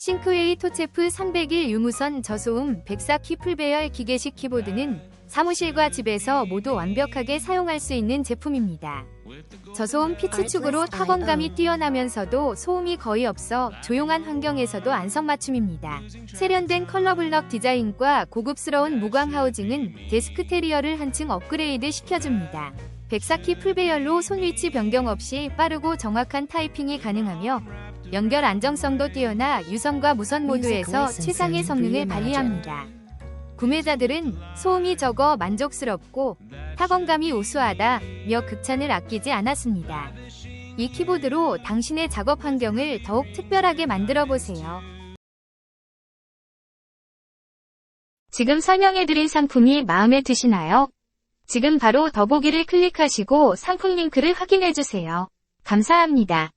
싱크웨이 토체프 301 유무선 저소음 104키 풀배열 기계식 키보드는 사무실과 집에서 모두 완벽하게 사용할 수 있는 제품입니다. 저소음 피치 축으로 타건감이 뛰어나면서도 소음이 거의 없어 조용한 환경에서도 안성맞춤입니다. 세련된 컬러 블럭 디자인과 고급스러운 무광 하우징은 데스크 테리어를 한층 업그레이드 시켜줍니다. 104키 풀배열로 손 위치 변경 없이 빠르고 정확한 타이핑이 가능하며 연결 안정성도 뛰어나 유선과 무선 모두에서 최상의 성능을 발휘합니다. 구매자들은 소음이 적어 만족스럽고 타건감이 우수하다며 극찬을 아끼지 않았습니다. 이 키보드로 당신의 작업 환경을 더욱 특별하게 만들어 보세요. 지금 설명해드린 상품이 마음에 드시나요? 지금 바로 더보기를 클릭하시고 상품 링크를 확인해주세요. 감사합니다.